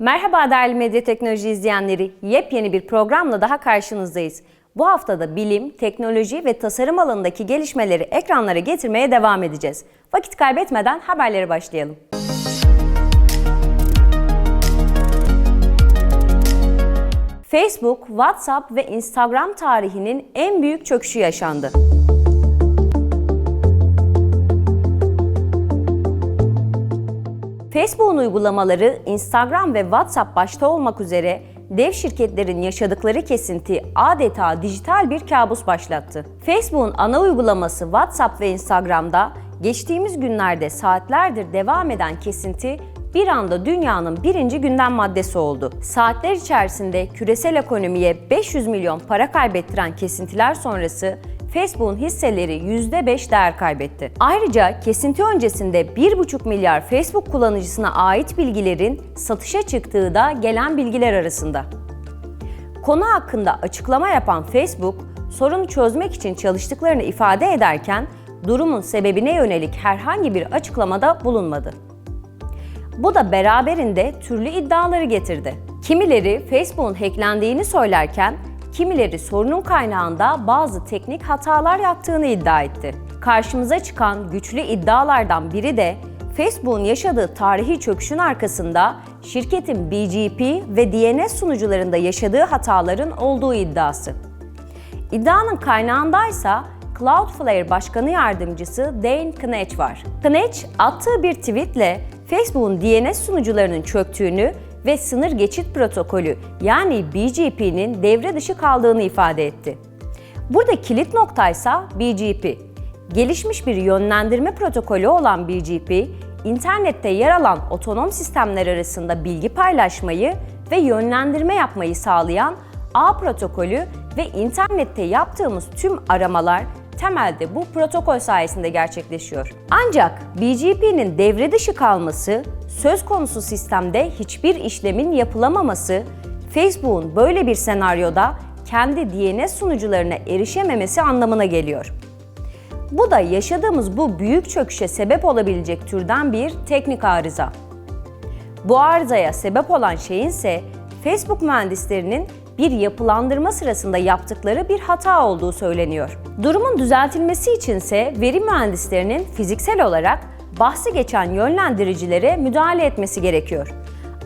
Merhaba değerli medya teknoloji izleyenleri. Yepyeni bir programla daha karşınızdayız. Bu haftada bilim, teknoloji ve tasarım alanındaki gelişmeleri ekranlara getirmeye devam edeceğiz. Vakit kaybetmeden haberlere başlayalım. Facebook, WhatsApp ve Instagram tarihinin en büyük çöküşü yaşandı. Facebook'un uygulamaları Instagram ve WhatsApp başta olmak üzere dev şirketlerin yaşadıkları kesinti adeta dijital bir kabus başlattı. Facebook'un ana uygulaması WhatsApp ve Instagram'da geçtiğimiz günlerde saatlerdir devam eden kesinti bir anda dünyanın birinci gündem maddesi oldu. Saatler içerisinde küresel ekonomiye 500 milyon para kaybettiren kesintiler sonrası Facebook'un hisseleri %5 değer kaybetti. Ayrıca kesinti öncesinde 1,5 milyar Facebook kullanıcısına ait bilgilerin satışa çıktığı da gelen bilgiler arasında. Konu hakkında açıklama yapan Facebook, sorunu çözmek için çalıştıklarını ifade ederken durumun sebebine yönelik herhangi bir açıklamada bulunmadı. Bu da beraberinde türlü iddiaları getirdi. Kimileri Facebook'un hacklendiğini söylerken kimileri sorunun kaynağında bazı teknik hatalar yaptığını iddia etti. Karşımıza çıkan güçlü iddialardan biri de Facebook'un yaşadığı tarihi çöküşün arkasında şirketin BGP ve DNS sunucularında yaşadığı hataların olduğu iddiası. İddianın kaynağındaysa Cloudflare Başkanı Yardımcısı Dane Knetch var. Knetch attığı bir tweetle Facebook'un DNS sunucularının çöktüğünü ve sınır geçit protokolü yani BGP'nin devre dışı kaldığını ifade etti. Burada kilit noktaysa BGP. Gelişmiş bir yönlendirme protokolü olan BGP, internette yer alan otonom sistemler arasında bilgi paylaşmayı ve yönlendirme yapmayı sağlayan ağ protokolü ve internette yaptığımız tüm aramalar temelde bu protokol sayesinde gerçekleşiyor. Ancak BGP'nin devre dışı kalması, söz konusu sistemde hiçbir işlemin yapılamaması, Facebook'un böyle bir senaryoda kendi DNS sunucularına erişememesi anlamına geliyor. Bu da yaşadığımız bu büyük çöküşe sebep olabilecek türden bir teknik arıza. Bu arızaya sebep olan şeyin ise Facebook mühendislerinin bir yapılandırma sırasında yaptıkları bir hata olduğu söyleniyor. Durumun düzeltilmesi içinse veri mühendislerinin fiziksel olarak bahsi geçen yönlendiricilere müdahale etmesi gerekiyor.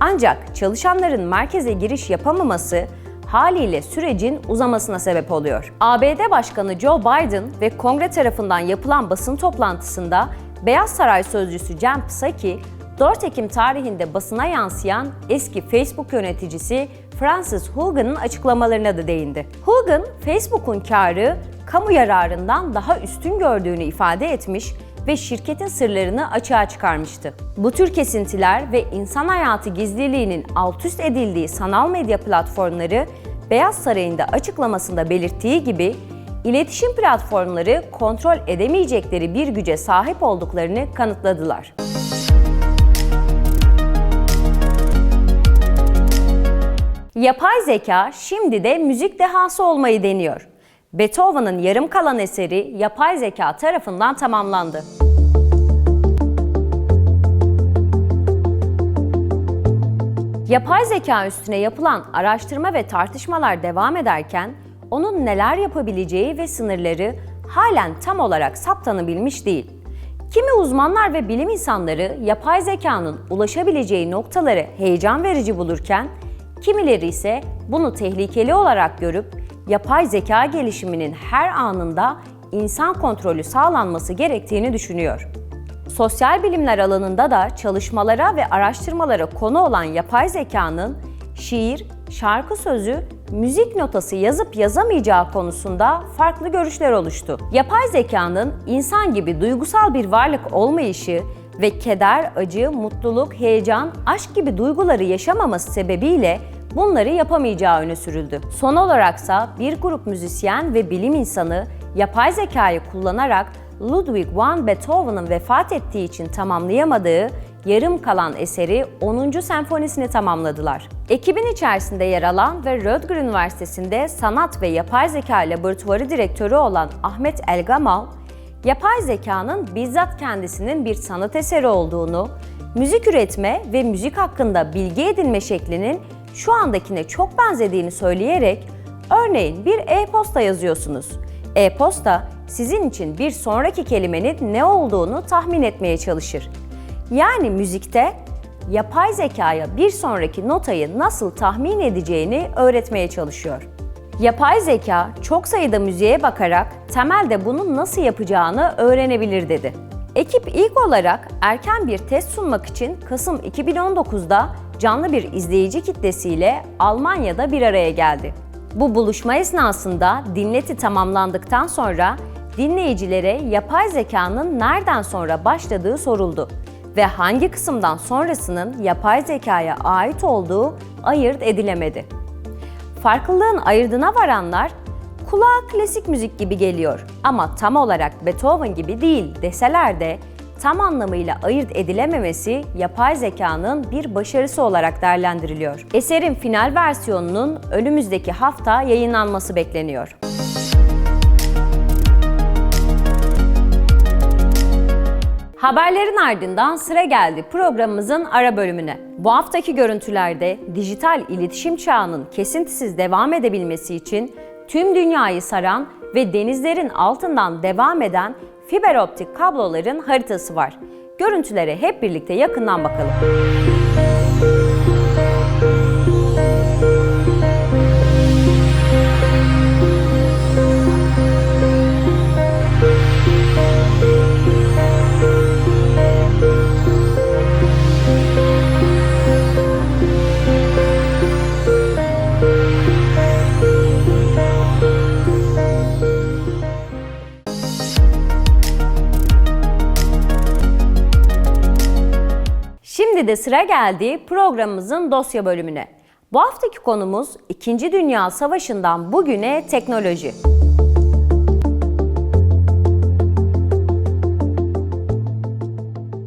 Ancak çalışanların merkeze giriş yapamaması haliyle sürecin uzamasına sebep oluyor. ABD Başkanı Joe Biden ve Kongre tarafından yapılan basın toplantısında Beyaz Saray sözcüsü Jen Psaki, 4 Ekim tarihinde basına yansıyan eski Facebook yöneticisi Francis Hogan'ın açıklamalarına da değindi. Hogan, Facebook'un karı kamu yararından daha üstün gördüğünü ifade etmiş ve şirketin sırlarını açığa çıkarmıştı. Bu tür kesintiler ve insan hayatı gizliliğinin alt üst edildiği sanal medya platformları Beyaz Saray'ın da açıklamasında belirttiği gibi iletişim platformları kontrol edemeyecekleri bir güce sahip olduklarını kanıtladılar. Yapay zeka şimdi de müzik dehası olmayı deniyor. Beethoven'ın yarım kalan eseri yapay zeka tarafından tamamlandı. Yapay zeka üstüne yapılan araştırma ve tartışmalar devam ederken onun neler yapabileceği ve sınırları halen tam olarak saptanabilmiş değil. Kimi uzmanlar ve bilim insanları yapay zekanın ulaşabileceği noktaları heyecan verici bulurken, kimileri ise bunu tehlikeli olarak görüp yapay zeka gelişiminin her anında insan kontrolü sağlanması gerektiğini düşünüyor. Sosyal bilimler alanında da çalışmalara ve araştırmalara konu olan yapay zekanın şiir, şarkı sözü, müzik notası yazıp yazamayacağı konusunda farklı görüşler oluştu. Yapay zekanın insan gibi duygusal bir varlık olmayışı ve keder, acı, mutluluk, heyecan, aşk gibi duyguları yaşamaması sebebiyle bunları yapamayacağı öne sürüldü. Son olaraksa bir grup müzisyen ve bilim insanı yapay zekayı kullanarak Ludwig van Beethoven'ın vefat ettiği için tamamlayamadığı yarım kalan eseri 10. senfonisini tamamladılar. Ekibin içerisinde yer alan ve Rötger Üniversitesi'nde sanat ve yapay zeka laboratuvarı direktörü olan Ahmet Elgamal, yapay zekanın bizzat kendisinin bir sanat eseri olduğunu, müzik üretme ve müzik hakkında bilgi edinme şeklinin şu andakine çok benzediğini söyleyerek örneğin bir e-posta yazıyorsunuz. E-posta sizin için bir sonraki kelimenin ne olduğunu tahmin etmeye çalışır. Yani müzikte yapay zekaya bir sonraki notayı nasıl tahmin edeceğini öğretmeye çalışıyor. Yapay zeka çok sayıda müziğe bakarak temelde bunu nasıl yapacağını öğrenebilir dedi. Ekip ilk olarak erken bir test sunmak için Kasım 2019'da canlı bir izleyici kitlesiyle Almanya'da bir araya geldi. Bu buluşma esnasında dinleti tamamlandıktan sonra dinleyicilere yapay zekanın nereden sonra başladığı soruldu ve hangi kısımdan sonrasının yapay zekaya ait olduğu ayırt edilemedi. Farklılığın ayırdına varanlar kulağa klasik müzik gibi geliyor ama tam olarak Beethoven gibi değil deseler de tam anlamıyla ayırt edilememesi yapay zekanın bir başarısı olarak değerlendiriliyor. Eserin final versiyonunun önümüzdeki hafta yayınlanması bekleniyor. Haberlerin ardından sıra geldi programımızın ara bölümüne. Bu haftaki görüntülerde dijital iletişim çağının kesintisiz devam edebilmesi için tüm dünyayı saran ve denizlerin altından devam eden fiber optik kabloların haritası var. Görüntülere hep birlikte yakından bakalım. De sıra geldi programımızın dosya bölümüne. Bu haftaki konumuz 2. Dünya Savaşı'ndan bugüne teknoloji.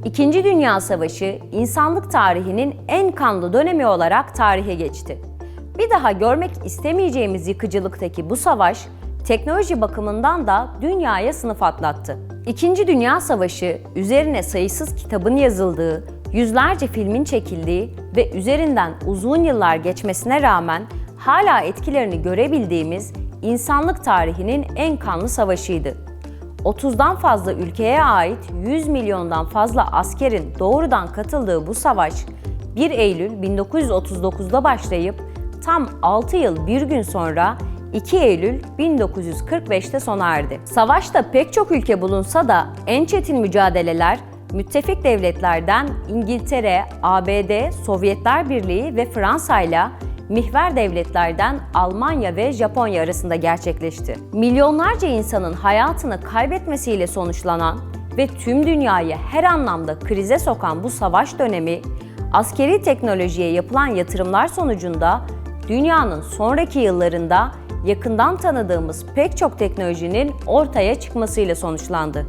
İkinci Dünya Savaşı insanlık tarihinin en kanlı dönemi olarak tarihe geçti. Bir daha görmek istemeyeceğimiz yıkıcılıktaki bu savaş teknoloji bakımından da dünyaya sınıf atlattı. İkinci Dünya Savaşı üzerine sayısız kitabın yazıldığı, yüzlerce filmin çekildiği ve üzerinden uzun yıllar geçmesine rağmen hala etkilerini görebildiğimiz insanlık tarihinin en kanlı savaşıydı. 30'dan fazla ülkeye ait 100 milyondan fazla askerin doğrudan katıldığı bu savaş 1 Eylül 1939'da başlayıp tam 6 yıl bir gün sonra 2 Eylül 1945'te sona erdi. Savaşta pek çok ülke bulunsa da en çetin mücadeleler müttefik devletlerden İngiltere, ABD, Sovyetler Birliği ve Fransa ile mihver devletlerden Almanya ve Japonya arasında gerçekleşti. Milyonlarca insanın hayatını kaybetmesiyle sonuçlanan ve tüm dünyayı her anlamda krize sokan bu savaş dönemi, askeri teknolojiye yapılan yatırımlar sonucunda dünyanın sonraki yıllarında yakından tanıdığımız pek çok teknolojinin ortaya çıkmasıyla sonuçlandı.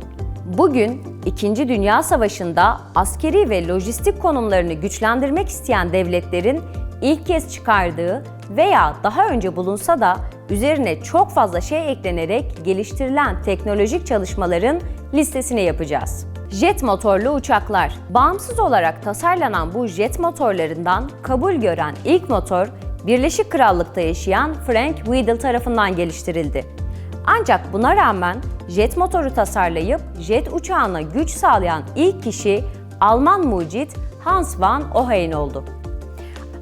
Bugün 2. Dünya Savaşı'nda askeri ve lojistik konumlarını güçlendirmek isteyen devletlerin ilk kez çıkardığı veya daha önce bulunsa da üzerine çok fazla şey eklenerek geliştirilen teknolojik çalışmaların listesini yapacağız. Jet motorlu uçaklar. Bağımsız olarak tasarlanan bu jet motorlarından kabul gören ilk motor Birleşik Krallık'ta yaşayan Frank Whittle tarafından geliştirildi. Ancak buna rağmen jet motoru tasarlayıp jet uçağına güç sağlayan ilk kişi Alman mucit Hans van Ohain oldu.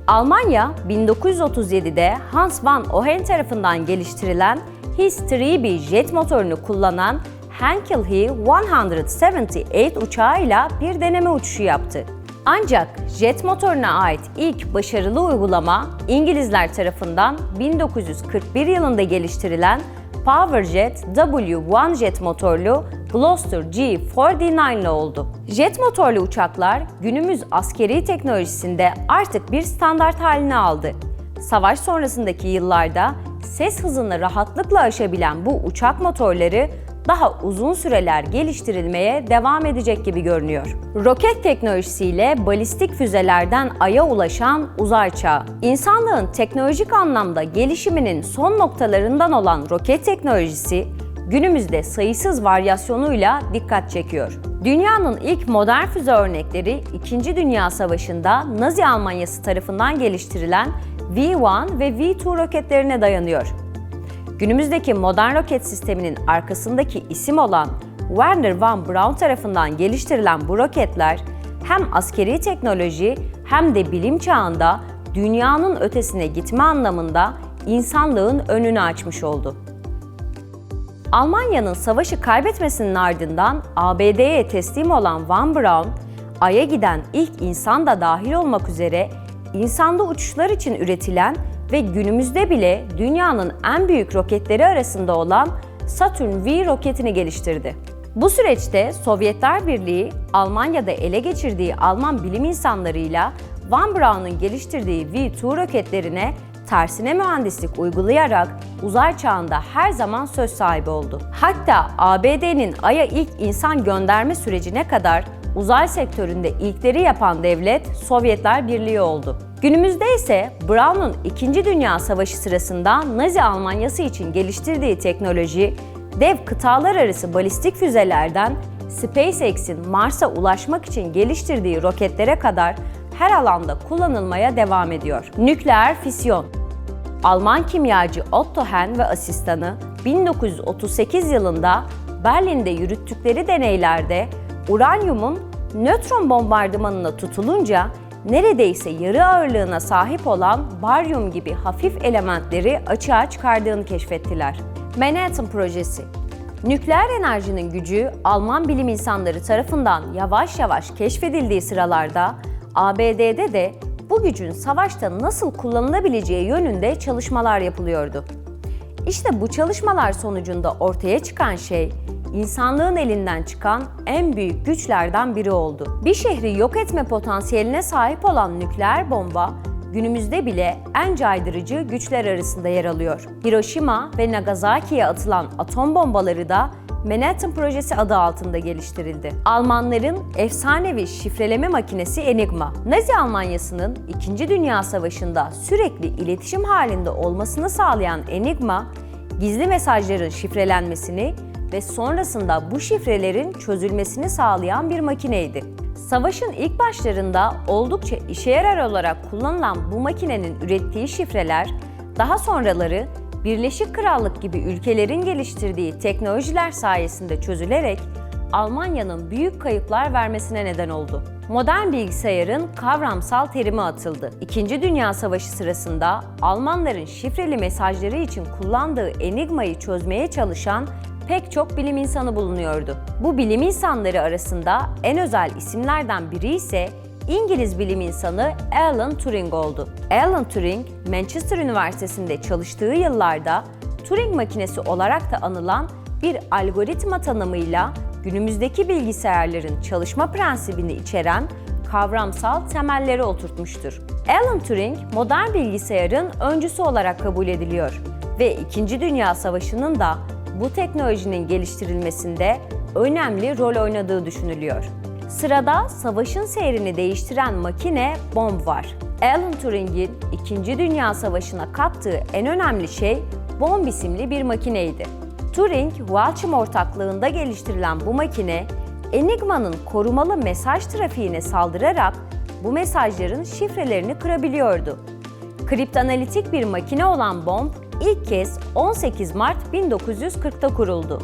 Almanya 1937'de Hans van Ohain tarafından geliştirilen His-3B jet motorunu kullanan Henkel He 178 uçağıyla bir deneme uçuşu yaptı. Ancak jet motoruna ait ilk başarılı uygulama İngilizler tarafından 1941 yılında geliştirilen Powerjet W1 jet motorlu Gloster G49 ile oldu. Jet motorlu uçaklar günümüz askeri teknolojisinde artık bir standart haline aldı. Savaş sonrasındaki yıllarda ses hızını rahatlıkla aşabilen bu uçak motorları daha uzun süreler geliştirilmeye devam edecek gibi görünüyor. Roket teknolojisiyle balistik füzelerden Ay'a ulaşan uzay çağı. İnsanlığın teknolojik anlamda gelişiminin son noktalarından olan roket teknolojisi günümüzde sayısız varyasyonuyla dikkat çekiyor. Dünyanın ilk modern füze örnekleri 2. Dünya Savaşı'nda Nazi Almanyası tarafından geliştirilen V-1 ve V-2 roketlerine dayanıyor. Günümüzdeki modern roket sisteminin arkasındaki isim olan Werner von Braun tarafından geliştirilen bu roketler hem askeri teknoloji hem de bilim çağında dünyanın ötesine gitme anlamında insanlığın önünü açmış oldu. Almanya'nın savaşı kaybetmesinin ardından ABD'ye teslim olan Von Braun, Ay'a giden ilk insan da dahil olmak üzere insanda uçuşlar için üretilen ve günümüzde bile dünyanın en büyük roketleri arasında olan Saturn V roketini geliştirdi. Bu süreçte Sovyetler Birliği, Almanya'da ele geçirdiği Alman bilim insanlarıyla Von Braun'un geliştirdiği V-2 roketlerine tersine mühendislik uygulayarak uzay çağında her zaman söz sahibi oldu. Hatta ABD'nin Ay'a ilk insan gönderme sürecine kadar uzay sektöründe ilkleri yapan devlet Sovyetler Birliği oldu. Günümüzde ise Brown'un 2. Dünya Savaşı sırasında Nazi Almanyası için geliştirdiği teknoloji, dev kıtalar arası balistik füzelerden SpaceX'in Mars'a ulaşmak için geliştirdiği roketlere kadar her alanda kullanılmaya devam ediyor. Nükleer fisyon Alman kimyacı Otto Hahn ve asistanı 1938 yılında Berlin'de yürüttükleri deneylerde uranyumun nötron bombardımanına tutulunca neredeyse yarı ağırlığına sahip olan baryum gibi hafif elementleri açığa çıkardığını keşfettiler. Manhattan Projesi Nükleer enerjinin gücü Alman bilim insanları tarafından yavaş yavaş keşfedildiği sıralarda ABD'de de bu gücün savaşta nasıl kullanılabileceği yönünde çalışmalar yapılıyordu. İşte bu çalışmalar sonucunda ortaya çıkan şey insanlığın elinden çıkan en büyük güçlerden biri oldu. Bir şehri yok etme potansiyeline sahip olan nükleer bomba günümüzde bile en caydırıcı güçler arasında yer alıyor. Hiroşima ve Nagasaki'ye atılan atom bombaları da Manhattan Projesi adı altında geliştirildi. Almanların efsanevi şifreleme makinesi Enigma, Nazi Almanyası'nın 2. Dünya Savaşı'nda sürekli iletişim halinde olmasını sağlayan Enigma, gizli mesajların şifrelenmesini ve sonrasında bu şifrelerin çözülmesini sağlayan bir makineydi. Savaşın ilk başlarında oldukça işe yarar olarak kullanılan bu makinenin ürettiği şifreler, daha sonraları Birleşik Krallık gibi ülkelerin geliştirdiği teknolojiler sayesinde çözülerek Almanya'nın büyük kayıplar vermesine neden oldu. Modern bilgisayarın kavramsal terimi atıldı. İkinci Dünya Savaşı sırasında Almanların şifreli mesajları için kullandığı enigmayı çözmeye çalışan pek çok bilim insanı bulunuyordu. Bu bilim insanları arasında en özel isimlerden biri ise İngiliz bilim insanı Alan Turing oldu. Alan Turing, Manchester Üniversitesi'nde çalıştığı yıllarda Turing makinesi olarak da anılan bir algoritma tanımıyla günümüzdeki bilgisayarların çalışma prensibini içeren kavramsal temelleri oturtmuştur. Alan Turing, modern bilgisayarın öncüsü olarak kabul ediliyor ve İkinci Dünya Savaşı'nın da bu teknolojinin geliştirilmesinde önemli rol oynadığı düşünülüyor. Sırada savaşın seyrini değiştiren makine bomb var. Alan Turing'in 2. Dünya Savaşı'na kattığı en önemli şey bomb isimli bir makineydi. Turing, Walsham ortaklığında geliştirilen bu makine, Enigma'nın korumalı mesaj trafiğine saldırarak bu mesajların şifrelerini kırabiliyordu. Kriptanalitik bir makine olan bomb ilk kez 18 Mart 1940'ta kuruldu.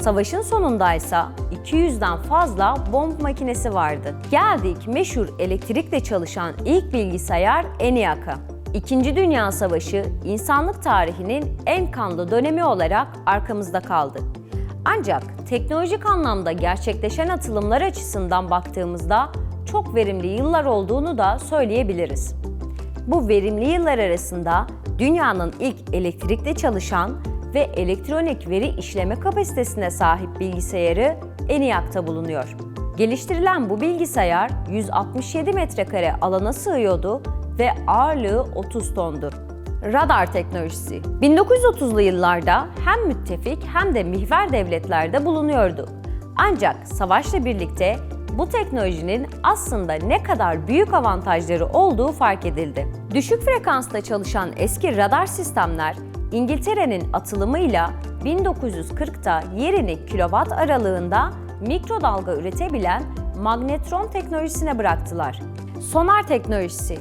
Savaşın sonundaysa 200'den fazla bomb makinesi vardı. Geldik meşhur elektrikle çalışan ilk bilgisayar ENIAC'a. İkinci Dünya Savaşı insanlık tarihinin en kanlı dönemi olarak arkamızda kaldı. Ancak teknolojik anlamda gerçekleşen atılımlar açısından baktığımızda çok verimli yıllar olduğunu da söyleyebiliriz. Bu verimli yıllar arasında dünyanın ilk elektrikle çalışan ve elektronik veri işleme kapasitesine sahip bilgisayarı ENIAC'ta bulunuyor. Geliştirilen bu bilgisayar 167 metrekare alana sığıyordu ve ağırlığı 30 tondu. Radar teknolojisi 1930'lu yıllarda hem müttefik hem de mihver devletlerde bulunuyordu. Ancak savaşla birlikte bu teknolojinin aslında ne kadar büyük avantajları olduğu fark edildi. Düşük frekansta çalışan eski radar sistemler İngiltere'nin atılımıyla 1940'ta yerini kilowatt aralığında mikrodalga üretebilen magnetron teknolojisine bıraktılar. Sonar teknolojisi.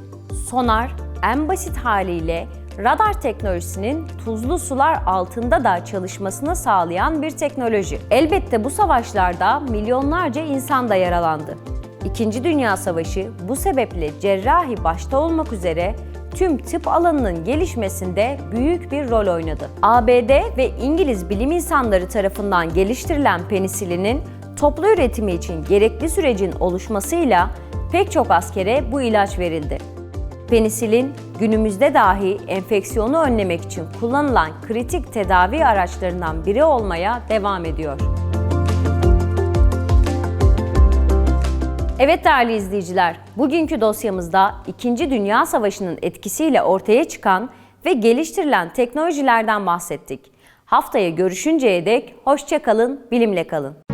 Sonar en basit haliyle radar teknolojisinin tuzlu sular altında da çalışmasını sağlayan bir teknoloji. Elbette bu savaşlarda milyonlarca insan da yaralandı. İkinci Dünya Savaşı bu sebeple cerrahi başta olmak üzere tüm tıp alanının gelişmesinde büyük bir rol oynadı. ABD ve İngiliz bilim insanları tarafından geliştirilen penisilinin toplu üretimi için gerekli sürecin oluşmasıyla pek çok askere bu ilaç verildi. Penisilin günümüzde dahi enfeksiyonu önlemek için kullanılan kritik tedavi araçlarından biri olmaya devam ediyor. Evet değerli izleyiciler, bugünkü dosyamızda 2. Dünya Savaşı'nın etkisiyle ortaya çıkan ve geliştirilen teknolojilerden bahsettik. Haftaya görüşünceye dek hoşça kalın, bilimle kalın.